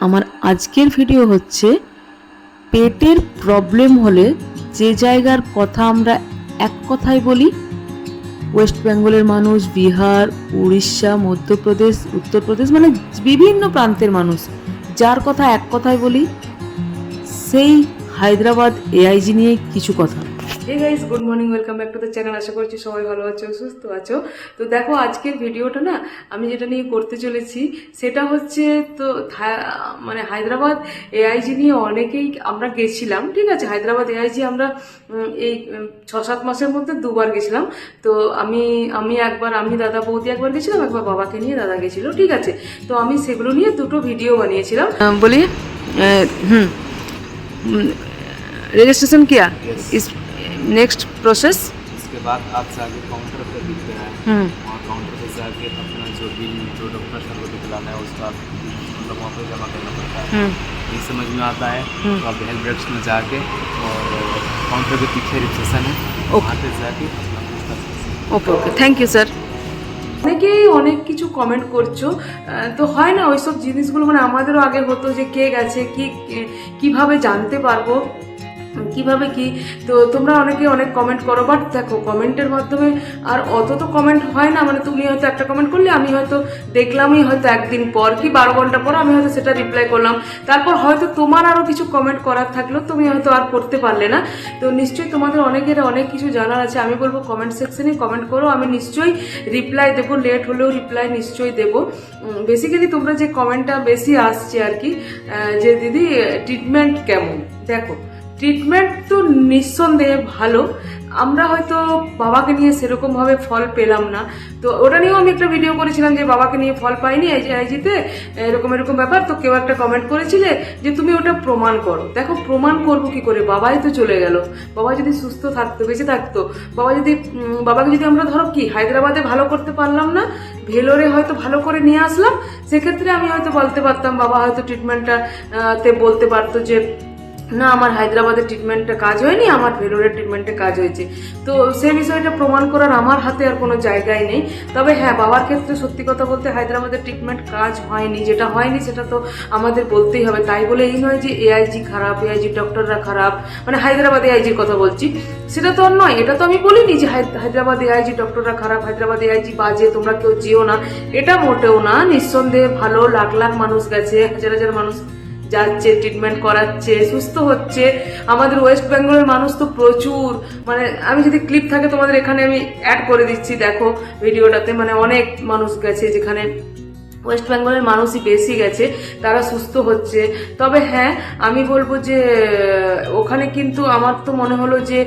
আমার আজকের ভিডিও হচ্ছে পেটের প্রবলেম হলে যে জায়গার কথা আমরা এক কথায় বলি ওয়েস্ট বেঙ্গলের মানুষ, বিহার, উড়িষ্যা, মধ্যপ্রদেশ, উত্তরপ্রদেশ মানে বিভিন্ন প্রান্তের মানুষ, যার কথা এক কথায় বলি, সেই হায়দ্রাবাদ এআইজি নিয়ে কিছু কথা। Hey guys good morning welcome back to the channel আশা করছি সবাই ভালো আছো সুস্থ আছো। তো দেখো আজকের ভিডিওটা না আমি যেটা নিয়ে করতে চলেছি সেটা হচ্ছে তো মানে হায়দ্রাবাদ এআইজি নিয়ে অনেকেই আমরা গেছিলাম ঠিক আছে? হায়দ্রাবাদ এআইজি আমরা এই ছ সাত মাসের মধ্যে দুবার গেছিলাম। তো আমি আমি একবার আমি দাদা বৌদি একবার গেছিলাম একবার বাবাকে নিয়ে দাদা গেছিল ঠিক আছে? তো আমি সেগুলো নিয়ে দুটো ভিডিও বানিয়েছিলাম। বলি হুম রেজিস্ট্রেশন কিয়া नेक्स्ट प्रोसेस इसके बाद आप जाके काउंटर पे दिखते हैं हम्म वहाँ काउंटर पे जाके अपना जो बिल जो डॉक्टर सर को दिखलाना है उसका मतलब वहाँ पे जमा करना पड़ता है हम्म ये समझ में आता है तो आप हेल्प डेस्क में जाके और काउंटर के पीछे रिसेप्शन है वहाँ पे जाके अपना पूछताछ कर सकते हैं। Okay okay thank you sir অনেকেই অনেক কিছু কমেন্ট করছো আহ, তো হয় না ওইসব জিনিসগুলো মানে আমাদেরও আগে হতো যে কে গেছে কি কিভাবে জানতে পারবো কীভাবে কি? তো তোমরা অনেকে অনেক কমেন্ট করো বাট দেখো কমেন্টের মাধ্যমে আর অত তো কমেন্ট হয় না মানে তুমি হয়তো একটা কমেন্ট করলে, আমি হয়তো দেখলামই হয়তো একদিন পর কি বারো ঘণ্টা পর আমি হয়তো সেটা রিপ্লাই করলাম। তারপর হয়তো তোমার আরও কিছু কমেন্ট করার থাকল, তুমি হয়তো আর করতে পারলে না। তো নিশ্চয়ই তোমাদের অনেকের অনেক কিছু জানার আছে, আমি বলব কমেন্ট সেকশনে কমেন্ট করো, আমি নিশ্চয়ই রিপ্লাই দেবো লেট হলেও রিপ্লাই নিশ্চয়ই দেবো। বেসিক্যালি তোমরা যে কমেন্টটা বেশি আসছে আর কি যে দিদি ট্রিটমেন্ট কেমন? দেখো ট্রিটমেন্ট তো নিঃসন্দেহে ভালো। আমরা হয়তো বাবাকে নিয়ে সেরকমভাবে ফল পেলাম না। তো ওটা নিয়েও আমি একটা ভিডিও করেছিলাম যে বাবাকে নিয়ে ফল পাইনি আইজিতে এরকম এরকম ব্যাপার। তো কেউ একটা কমেন্ট করেছিলে যে তুমি ওটা প্রমাণ করো। দেখো, প্রমাণ করব কি করে? বাবাই তো চলে গেল। বাবা যদি সুস্থ থাকতো, বেঁচে থাকতো। বাবা যদি বাবাকে যদি আমরা ধরো কি, হায়দ্রাবাদে ভালো করতে পারলাম না, ভেলোরে হয়তো ভালো করে নিয়ে আসলাম, সেক্ষেত্রে আমি হয়তো বলতে পারতাম, বাবা হয়তো ট্রিটমেন্টটা তে বলতে পারতো যে না, আমার হায়দ্রাবাদের ট্রিটমেন্টে কাজ হয়নি, আমার ভেলোরের ট্রিটমেন্টে কাজ হয়েছে। তো সেই বিষয়টা প্রমাণ করার আমার হাতে আর কোনো জায়গায় নেই। তবে হ্যাঁ বাবার ক্ষেত্রে সত্যি কথা বলতে হায়দ্রাবাদের ট্রিটমেন্ট কাজ হয়নি, যেটা হয়নি সেটা তো আমাদের বলতেই হবে। তাই বলে এই নয় যে এআইজি খারাপ এআইজি ডক্টররা খারাপ মানে হায়দ্রাবাদ এআইজির কথা বলছি, সেটা তো আর নয়। এটা তো আমি বলিনি যে হায়- হায়দ্রাবাদ এআইজি ডক্টররা খারাপ, হায়দ্রাবাদ এআইজি বাজে, তোমরা কেউ যেও না। এটা মোটেও না। নিঃসন্দেহে ভালো লাখ লাখ মানুষ গেছে, হাজার হাজার মানুষ যাচ্ছে ট্রিটমেন্ট করাচ্ছে, সুস্থ হচ্ছে। আমাদের ওয়েস্ট বেঙ্গলের মানুষ তো প্রচুর। মানে আমি যদি ক্লিপ থাকে তোমাদের এখানে আমি অ্যাড করে দিচ্ছি, দেখো ভিডিওটাতে। মানে অনেক মানুষ গেছে যেখানে ওয়েস্ট বেঙ্গলের মানুষই বেশি গেছে, তারা সুস্থ হচ্ছে। তবে হ্যাঁ আমি বলব যে, ওখানে কিন্তু আমার তো মনে হলো যে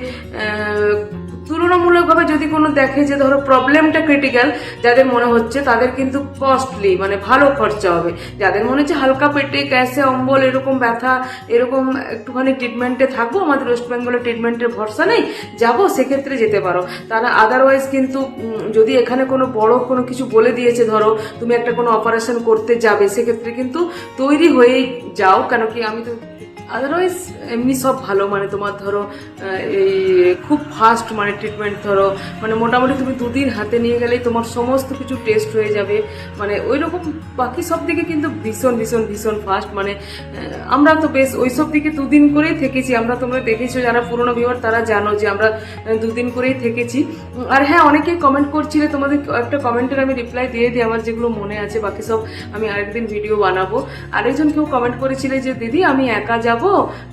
যদি কোনো দেখে যে ধরো প্রবলেমটা ক্রিটিক্যাল যাদের মনে হচ্ছে তাদের কিন্তু কস্টলি মানে ভালো খরচা হবে। যাদের মনে হচ্ছে হালকা পেটে গ্যাসে অম্বল এরকম ব্যথা, এরকম একটুখানি ট্রিটমেন্টে থাকব, আমাদের ওয়েস্ট বেঙ্গলের ট্রিটমেন্টের ভরসা নেই, যাব সেক্ষেত্রে যেতে পারো। তারা আদারওয়াইজ কিন্তু যদি এখানে কোনো বড় কোনো কিছু বলে দিয়েছে ধরো, তুমি একটা কোনো অপারেশন করতে যাবে, সেক্ষেত্রে কিন্তু তৈরি হয়েই যাও। কেন কি আমি তো আদারওয়াইজ এমনি সব ভালো। মানে তোমার ধরো এই খুব ফাস্ট মানে ট্রিটমেন্ট ধরো মানে মোটামুটি তুমি দুদিন হাতে নিয়ে গেলেই তোমার সমস্ত কিছু টেস্ট হয়ে যাবে। মানে ওই রকম বাকি সব দিকে কিন্তু ভীষণ ভীষণ ভীষণ ফাস্ট মানে আমরা তো বেশ ওই সব দিকে দুদিন করেই থেকেছি। আমরা তোমরা দেখেছ, যারা পুরোনো ভিউয়ার তারা জানো যে আমরা দুদিন করেই থেকেছি। আর হ্যাঁ অনেকেই কমেন্ট করছিলে, তোমাদের একটা কমেন্টের আমি রিপ্লাই দিয়ে দিই, আমার যেগুলো মনে আছে, বাকি সব আমি আরেকদিন ভিডিও বানাবো। আরেকজন কেউ কমেন্ট করেছিলে যে, দিদি, আমি একা যাব?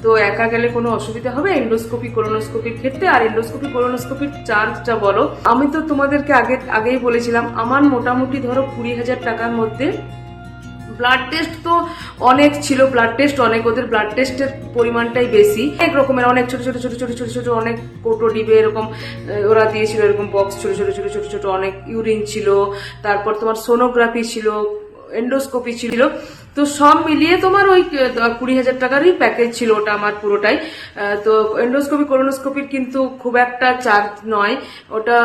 তো একা গেলে কোনো অসুবিধা হবে? এন্ডোস্কোপি কোলোনোস্কোপির ক্ষেত্রে আর এন্ডোস্কোপি কোলোনোস্কোপির চার্জটা বলো। আমি তো তোমাদেরকে আগে, আগেই বলেছিলাম, আমার মোটামুটি ধরো কুড়ি হাজার টাকার মধ্যে ব্লাড টেস্ট তো অনেক ছিল ব্লাড টেস্ট অনেক, ওদের ব্লাড টেস্টের পরিমাণটাই বেশি। এক রকমের, অনেক ছোট ছোট ছোট ছোট ছোট ছোট, অনেক কোটো ডিবে এরকম ওরা দিয়েছিল এরকম বক্স ছোট ছোট ছোট ছোট ছোট, অনেক ইউরিন ছিল। তারপর তোমার সোনোগ্রাফি ছিল। এন্ডোস্কোপি ছিল। তো সব মিলিয়ে তোমার ওই কুড়ি হাজার টাকারই প্যাকেজ ছিল ওটা আমার পুরোটাই। তো এন্ডোস্কোপি কোলোনোস্কোপির কিন্তু খুব একটা চার্জ নয়। ওটা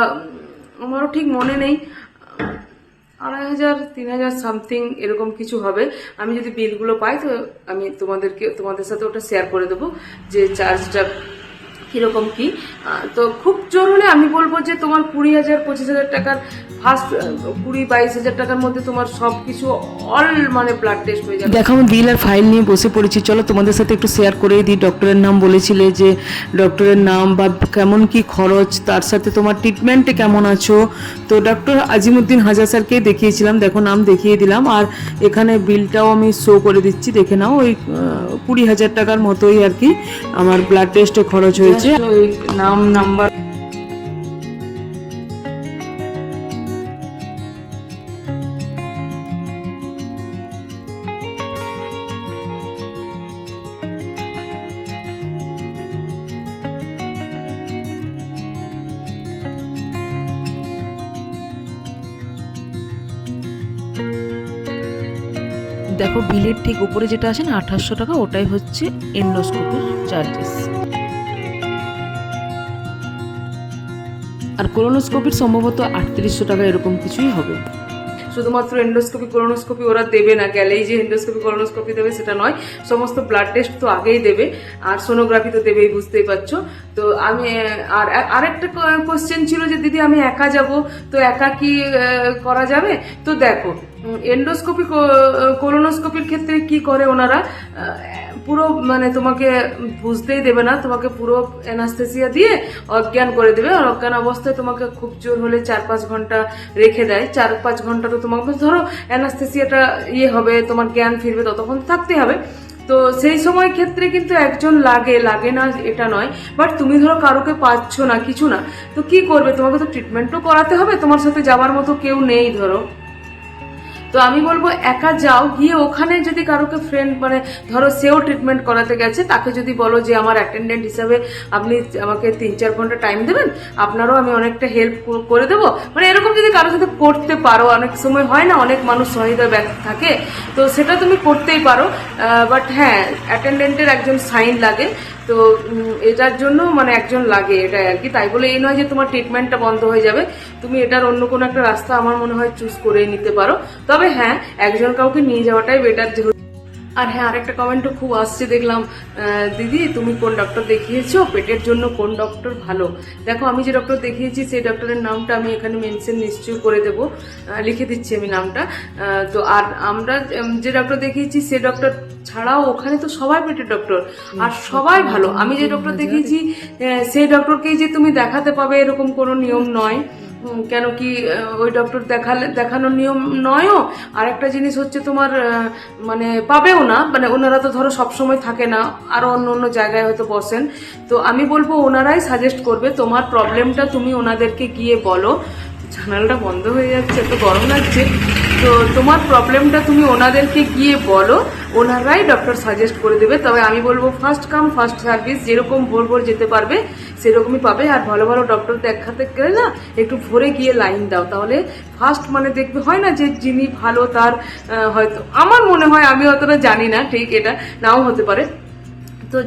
আমারও ঠিক মনে নেই। আড়াই হাজার, তিন হাজার সামথিং এরকম কিছু হবে। আমি যদি বিলগুলো পাই, তো আমি তোমাদেরকে, তোমাদের সাথে ওটা শেয়ার করে দেবো যে চার্জটা কীরকম কি। তো খুব জোর হলে আমি বলব যে তোমার কুড়ি হাজার, পঁচিশ হাজার টাকার ফার্স্ট কুড়ি বাইশ হাজার টাকার মধ্যে তোমার সব কিছু অল মানে ব্লাড টেস্ট হয়ে যাবে। দেখো আমি বিল আর ফাইল নিয়ে বসে পড়েছি। চলো তোমাদের সাথে একটু শেয়ার করে দিই। ডক্টরের নাম বলেছিলে যে ডক্টরের নাম বা কেমন কি খরচ তার সাথে তোমার ট্রিটমেন্টে কেমন আছো? তো ডক্টর আজিমুদ্দিন হাজার স্যারকে দেখিয়েছিলাম। দেখো নাম দেখিয়ে দিলাম। আর এখানে বিলটাও আমি শো করে দিচ্ছি। দেখে নাও ওই কুড়ি হাজার টাকার মতোই আর কি আমার ব্লাড টেস্টে খরচ হয়েছে। ওই নাম নাম্বার বিলের ঠিক উপরে যেটা আছে না, আঠাশশো টাকা, ওটাই হচ্ছে এন্ডোস্কোপের চার্জেস আর কোলোনোস্কোপির সম্ভবত আটত্রিশশো টাকা এরকম কিছুই হবে। শুধুমাত্র এন্ডোস্কোপি কোলোনোস্কোপি ওরা দেবে না গেলেই যে এন্ডোস্কোপি কোলোনোস্কোপি দেবে সেটা নয়, সমস্ত ব্লাড টেস্ট তো আগেই দেবে, আর সোনোগ্রাফি তো দেবেই, বুঝতেই পারছ? তো আমি, আর আরেকটা কোশ্চেন ছিল যে, দিদি, আমি একা যাব, তো একা কি করা যাবে? তো দেখো এন্ডোস্কোপি ক্ষেত্রে কি করে ওনারা পুরো মানে তোমাকে বুঝতেই দেবে না, তোমাকে পুরো অ্যানাস্থেসিয়া দিয়ে অজ্ঞান করে দেবে। আর অজ্ঞান অবস্থায় তোমাকে খুব জোর হলে চার পাঁচ ঘণ্টা রেখে দেয়। চার পাঁচ ঘণ্টা তো তোমাকে ধরো অ্যানাস্থেসিয়াটা ইয়ে হবে, তোমার জ্ঞান ফিরবে, ততক্ষণ থাকতে হবে। তো সেই সময় ক্ষেত্রে কিন্তু একজন লাগে লাগে না এটা নয়। বাট তুমি ধরো কারোকে পাচ্ছ না, কিছু না, তো কি করবে? তোমাকে তো ট্রিটমেন্টও করাতে হবে। তোমার সাথে যাওয়ার মতো কেউ নেই, ধরো। তো আমি বলব, একা যাও, গিয়ে ওখানে যদি কারোকে ফ্রেন্ড মানে ধরো সেও ট্রিটমেন্ট করাতে গেছে, তাকে যদি বলো যে আমার অ্যাটেন্ডেন্ট হিসাবে আপনি আমাকে তিন চার ঘণ্টা টাইম দেবেন, আপনারও আমি অনেকটা হেল্প করে দেবো। মানে এরকম যদি কারোর সাথে করতে পারো, অনেক সময় হয় না, অনেক মানুষ সহৃদয় ব্যক্তি থাকে, তো সেটা তুমি করতেই পারো। বাট হ্যাঁ অ্যাটেন্ডেন্টের একজন সাইন লাগে। তো এটার জন্য মানে একজন লাগে এটাই আর কি। তাই বলে এই নয় যে তোমার ট্রিটমেন্টটা বন্ধ হয়ে যাবে। তুমি এটার অন্য কোনো একটা রাস্তা আমার মনে হয় চুজ করে নিতে পারো। তবে হ্যাঁ একজন কাউকে নিয়ে যাওয়াটাই বেটার যেহেতু আর হ্যাঁ আরেকটা কমেন্টও খুব আসছে, দেখলাম দিদি, তুমি কোন ডক্টর দেখিয়েছো? পেটের জন্য কোন ডক্টর ভালো? দেখো, আমি যে ডক্টর দেখিয়েছি, সেই ডক্টরের নামটা আমি এখানে মেনশন নিশ্চয়ই করে দেবো। লিখে দিচ্ছি আমি নামটা। তো আর আমরা যে ডক্টর দেখিয়েছি, সে ডক্টর ছাড়াও ওখানে তো সবাই পেটের ডক্টর আর সবাই ভালো। আমি যে ডক্টর দেখিয়েছি সেই ডক্টরকেই যে তুমি দেখাতে পাবে, এরকম কোনো নিয়ম নয়। কেন কি ওই ডক্টর দেখালে দেখানোর নিয়ম নয়ও। আর একটা জিনিস হচ্ছে তোমার মানে পাবেও না। মানে ওনারা তো ধরো সবসময় থাকে না আরও অন্য অন্য জায়গায় হয়তো বসেন। তো আমি বলব ওনারাই সাজেস্ট করবে, তোমার প্রবলেমটা তুমি ওনাদেরকে গিয়ে বলো। জানালাটা বন্ধ হয়ে যাচ্ছে, এত গরম লাগছে। তো তোমার প্রবলেমটা তুমি ওনাদেরকে গিয়ে বলো। ওনারাই ডক্টর সাজেস্ট করে দেবে। তবে আমি বলব ফার্স্ট কাম ফার্স্ট সার্ভিস যেরকম ভোর ভোর যেতে পারবে, সেরকমই পাবে। আর ভালো ভালো ডক্টর দেখাতে গেলে না, একটু ভোরে গিয়ে লাইন দাও। তাহলে ফার্স্ট মানে দেখবে, হয় না যে যিনি ভালো তার হয়তো, আমার মনে হয় আমি অতটা জানি না, ঠিক এটা, নাও হতে পারে। তো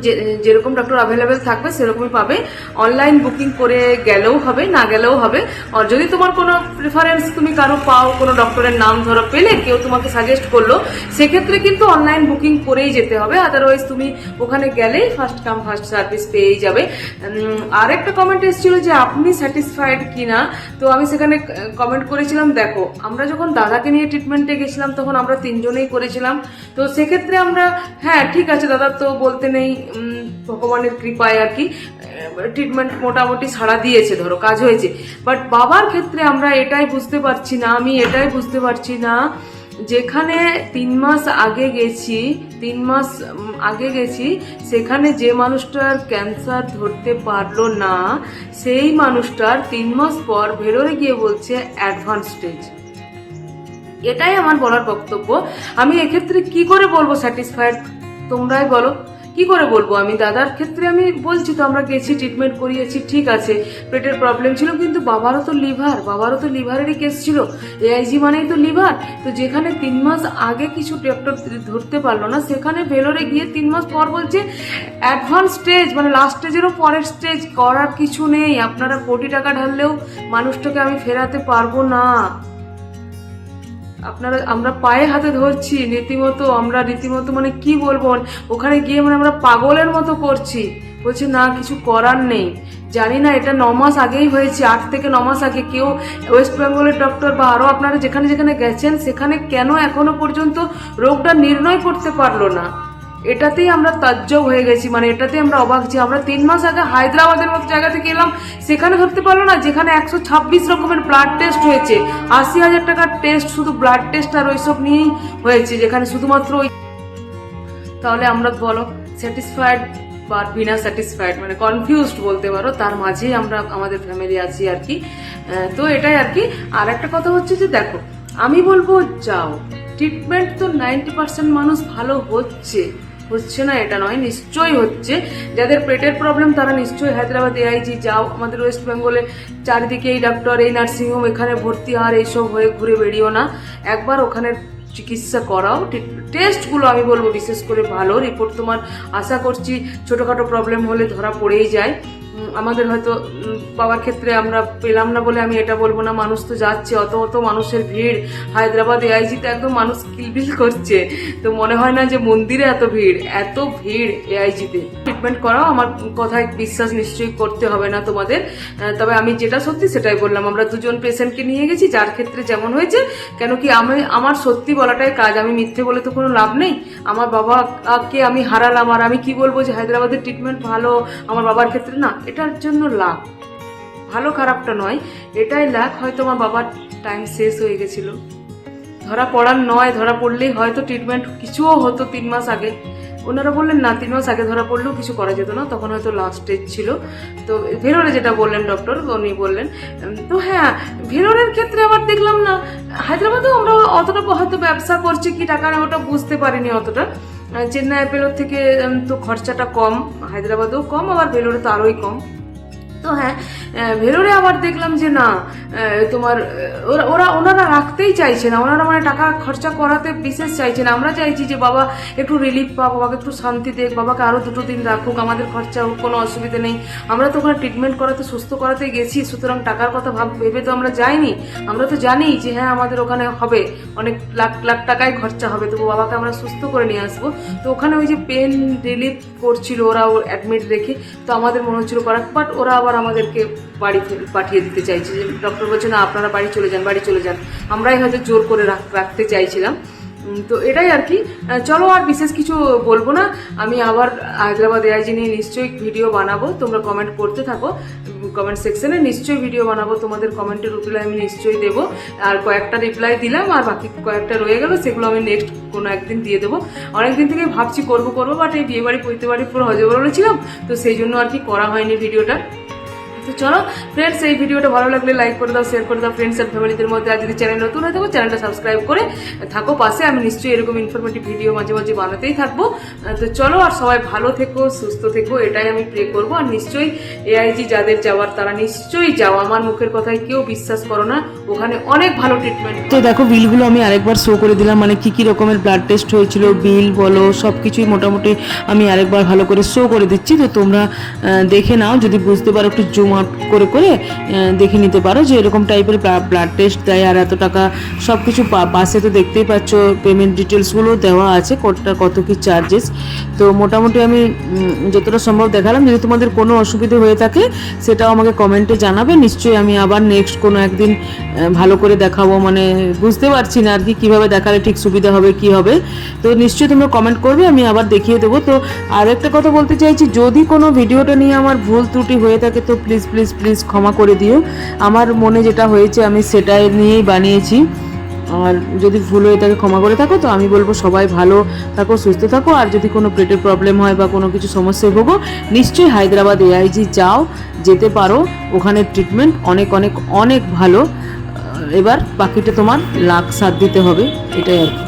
যেরকম ডক্টর অ্যাভেলেবেল থাকবে, সেরকমই পাবে। অনলাইন বুকিং করে গেলেও হবে, না গেলেও হবে। আর যদি তোমার কোনো প্রেফারেন্স তুমি কারও পাও, কোনো ডক্টরের নাম ধরো, পেলে কেউ তোমাকে সাজেস্ট করল, সেক্ষেত্রে কিন্তু অনলাইন বুকিং করেই যেতে হবে। আদারওয়াইজ তুমি ওখানে গেলেই ফার্স্ট কাম ফার্স্ট সার্ভিস পেয়েই যাবে। আর একটা কমেন্ট এসেছিল যে, আপনি স্যাটিসফাইড কিনা? তো আমি সেখানে কমেন্ট করেছিলাম, দেখো, আমরা যখন দাদাকে নিয়ে ট্রিটমেন্টে গেছিলাম, তখন আমরা তিনজনেই করেছিলাম। তো সেক্ষেত্রে আমরা হ্যাঁ ঠিক আছে, দাদা তো বলতে নেই। ভগবানের কৃপায় আর কি ট্রিটমেন্ট মোটামুটি সাড়া দিয়েছে, ধরো, কাজ হয়েছে। বাট বাবার ক্ষেত্রে আমরা এটাই বুঝতে পারছি না, আমি এটাই বুঝতে পারছি না, যেখানে তিন মাস আগে গেছি, তিন মাস আগে গেছি, সেখানে যে মানুষটার ক্যান্সার ধরতে পারল না, সেই মানুষটার তিন মাস পর ভেরোরে গিয়ে বলছে অ্যাডভান্স স্টেজ এটাই আমার বলার বক্তব্য। আমি এক্ষেত্রে কি করে বলব স্যাটিসফাইড তোমরাই বলো। কি করে বলব আমি? দাদার ক্ষেত্রে আমি বলছি তো, আমরা গেছি ট্রিটমেন্ট করিয়েছি, ঠিক আছে। পেটের প্রবলেম ছিল, কিন্তু বাবারও তো লিভার বাবারও তো লিভারেরই কেস ছিল। এআইজি মানেই তো লিভার তো যেখানে তিন মাস আগে কিছু ডক্টর ধরতে পারল না, সেখানে ভেলোরে গিয়ে তিন মাস পর বলছে অ্যাডভান্স স্টেজ মানে লাস্ট স্টেজেরও পরের স্টেজ করার কিছু নেই। আপনারা কোটি টাকা ঢাললেও মানুষটাকে আমি ফেরাতে পারব না। আপনারা, আমরা পায়ে হাতে ধরছি, রীতিমতো, আমরা রীতিমতো মানে কি বলব ওখানে গিয়ে মানে আমরা পাগলের মতো করছি। বলছে, না, কিছু করার নেই। জানি না, এটা মাস আগেই হয়েছে, আট থেকে নমাস মাস আগে। কেউ ওয়েস্ট বেঙ্গলের ডক্টর বা আরও আপনারা যেখানে যেখানে গেছেন, সেখানে কেন এখনও পর্যন্ত রোগটা নির্ণয় করতে পারল না? এটাতেই আমরা তাজ্জব হয়ে গেছি মানে এটাতেই আমরা অবাক যে আমরা তিন মাস আগে হায়দ্রাবাদের মতো জায়গা থেকে এলাম, সেখানে ধরতে পারল না, যেখানে একশো ছাব্বিশ রকমের ব্লাড টেস্ট হয়েছে। আশি হাজার টাকার টেস্ট শুধু ব্লাড টেস্ট আর ওইসব নিয়েই হয়েছে, যেখানে শুধুমাত্র ওই তাহলে আমরা বলো স্যাটিসফাইড বা বিনা স্যাটিসফাইড মানে কনফিউজড বলতে পারো, তার মাঝেই আমরা আমাদের ফ্যামিলি আছি আর কি। তো এটাই আর কি। আর একটা কথা হচ্ছে যে দেখো, আমি বলব যাও ট্রিটমেন্ট তো নাইনটি পার্সেন্ট মানুষ ভালো হচ্ছে। হচ্ছে না, এটা নয়, নিশ্চয়ই হচ্ছে। যাদের পেটের প্রবলেম তারা নিশ্চয়ই হায়দ্রাবাদ এআইজি যাও। আমাদের ওয়েস্ট বেঙ্গলে চারিদিকে এই ডাক্তার এই নার্সিংহোম এখানে ভর্তি আর এইসব হয়ে ঘুরে বেরিও না। একবার ওখানে চিকিৎসা করাও। টেস্টগুলো আমি বলব বিশেষ করে ভালো। রিপোর্ট তোমার আশা করছি ছোটোখাটো প্রবলেম হলে ধরা পড়েই যায়। আমাদের হয়তো পাওয়ার ক্ষেত্রে আমরা পেলাম না বলে আমি এটা বলব না, মানুষ তো যাচ্ছে, অত অত মানুষের ভিড়। হায়দ্রাবাদ এআইজিতে একদম মানুষ কিলবিল করছে। তো মনে হয় না যে মন্দিরে এত ভিড় এত ভিড় এআইজিতে ট্রিটমেন্ট করাও আমার কথায় বিশ্বাস নিশ্চয়ই করতে হবে না তোমাদের। তবে আমি যেটা সত্যি সেটাই বললাম, আমরা দুজন পেশেন্টকে নিয়ে গেছি, যার ক্ষেত্রে যেমন হয়েছে, কেন কি আমি, আমার সত্যি বলাটাই কাজ। আমি মিথ্যে বলে তো কোনো লাভ নেই। আমার বাবাকে আমি হারালাম, আর আমি কি বলব যে হায়দ্রাবাদের ট্রিটমেন্ট ভালো, আমার বাবার ক্ষেত্রে না, এটার জন্য লাভ। ভালো খারাপটা নয়, এটাই লাখ হয়তো আমার বাবার টাইম শেষ হয়ে গেছিল। ধরা পড়ার নয়, ধরা পড়লেই হয়তো ট্রিটমেন্ট কিছুও হতো তিন মাস আগে। ওনারা বললেন, না, তিন মাস আগে ধরা পড়লেও কিছু করা যেত না। তখন হয়তো লাস্ট স্টেজ ছিল। তো ভেরোরে যেটা বললেন ডক্টর উনি বললেন তো হ্যাঁ ভেরোরের ক্ষেত্রে আবার দেখলাম না। হায়দ্রাবাদেও আমরা অতটা হয়তো ব্যবসা করছি কি টাকা ওটা বুঝতে পারিনি অতটা। চেন্নাই অ্যাপেলোর থেকে তো খরচাটা কম, হায়দ্রাবাদেও কম, আবার ভেলোরে তো আরোই কম। তো হ্যাঁ ভেলোরে আবার দেখলাম যে না তোমার ওরা ওনারা রাখতেই চাইছে না। ওনারা মানে টাকা খরচা করাতে বিশেষ চাইছে না। আমরা চাইছি যে বাবা একটু রিলিফ পাক, বাবাকে একটু শান্তি দেখ বাবাকে আরও দুটো দিন রাখুক, আমাদের খরচা হোক, কোনো অসুবিধা নেই। আমরা তো ওখানে ট্রিটমেন্ট করাতে, সুস্থ করাতে গেছি, সুতরাং টাকার কথা ভাব, ভেবে তো আমরা যাইনি। আমরা তো জানি যে হ্যাঁ আমাদের ওখানে হবে, অনেক লাখ লাখ টাকায় খরচা হবে, তবু বাবাকে আমরা সুস্থ করে নিয়ে আসব। তো ওখানে ওই যে পেন রিলিফ করছিল ওরা অ্যাডমিট রেখে, তো আমাদের মনে হচ্ছিল করাক বাট ওরা আবার আমাদেরকে বাড়ি পাঠিয়ে দিতে চাইছে যে ডক্টর বলছে, না, আপনারা বাড়ি চলে যান, বাড়ি চলে যান। আমরাই হয়তো জোর করে রাখ- রাখতে চাইছিলাম। তো এটাই আর কি। চলো আর বিশেষ কিছু বলব না। আমি আবার হায়দ্রাবাদ এআইজি নিয়ে নিশ্চয়ই ভিডিও বানাবো। তোমরা কমেন্ট করতে থাকো। কমেন্ট সেকশনে নিশ্চয়ই ভিডিও বানাবো। তোমাদের কমেন্টের রিপ্লাই আমি নিশ্চয়ই দেবো। আর কয়েকটা রিপ্লাই দিলাম, আর বাকি কয়েকটা রয়ে গেল, সেগুলো আমি নেক্সট কোনো একদিন দিয়ে দেবো। অনেকদিন থেকে ভাবছি করব করব বাট এই বিয়ে বাড়ি পৈতে বাড়ি পুরো হজবরলে ছিলাম তো সেই জন্য আর কি করা হয়নি ভিডিওটা তো চলো ফ্রেন্ডস এই ভিডিওটা ভালো লাগলে লাইক করে দাও শেয়ার করে দাও ফ্রেন্ডস আর ফ্যামিলিদের মধ্যে। আর যদি চ্যানেল নতুন হয়ে থাকো চ্যানেলটা সাবস্ক্রাইব করে থাকো পাশে। আমি নিশ্চয়ই এরকম ইনফরমেটিভ ভিডিও মাঝে মাঝে বানাতেই থাকব। তো চলো, আর সবাই ভালো থেকো, সুস্থ থেকো, এটাই আমি প্রে করব। আর নিশ্চয়ই এআইজি যাদের যাওয়ার, তারা নিশ্চয়ই যাও। আমার মুখের কথায় কেউ বিশ্বাস করো না, ওখানে অনেক ভালো ট্রিটমেন্ট তো দেখো বিলগুলো আমি আরেকবার শো করে দিলাম। মানে কি কি রকমের ব্লাড টেস্ট হয়েছিল বিল বলো সব কিছুই মোটামুটি আমি আরেকবার ভালো করে শো করে দিচ্ছি। তো তোমরা দেখে নাও, যদি বুঝতে পারো একটু জুম আউট করে করে দেখে নিতে পারো যে এরকম টাইপের ব্লাড টেস্ট দেয় আর এত টাকা সব কিছু পাশে তো দেখতেই পাচ্ছ পেমেন্ট ডিটেলসগুলো দেওয়া আছে, কোনটা কত কি চার্জেস তো মোটামুটি আমি যতটা সম্ভব দেখালাম। যদি তোমাদের কোনো অসুবিধে হয়ে থাকে, সেটাও আমাকে কমেন্টে জানাবে। নিশ্চয়ই আমি আবার নেক্সট কোনো একদিন ভালো করে দেখাবো। মানে বুঝতে পারছি না আর কি, কীভাবে দেখালে ঠিক সুবিধা হবে, কি হবে। তো নিশ্চয়ই তোমরা কমেন্ট করবে, আমি আবার দেখিয়ে দেবো। তো আর একটা কথা বলতে চাইছি, যদি কোনো ভিডিওটা নিয়ে আমার ভুল ত্রুটি হয়ে থাকে, তো প্লিজ প্লিজ প্লিজ ক্ষমা করে দিও। আমার মনে যেটা হয়েছে, আমি সেটাই নিয়েই বানিয়েছি। আর যদি ভুল হয়ে থাকে, ক্ষমা করে থাকো। তো আমি বলব, সবাই ভালো থাকো, সুস্থ থাকো। আর যদি কোনো পেটের প্রবলেম হয় বা কোনো কিছু সমস্যায় ভোগো, নিশ্চয়ই হায়দ্রাবাদ এআইজি যাও, যেতে পারো। ওখানে ট্রিটমেন্ট অনেক অনেক অনেক ভালো। এবার বাকিটা তোমার লাখ সাথ দিতে হবে। এটাই আর কি।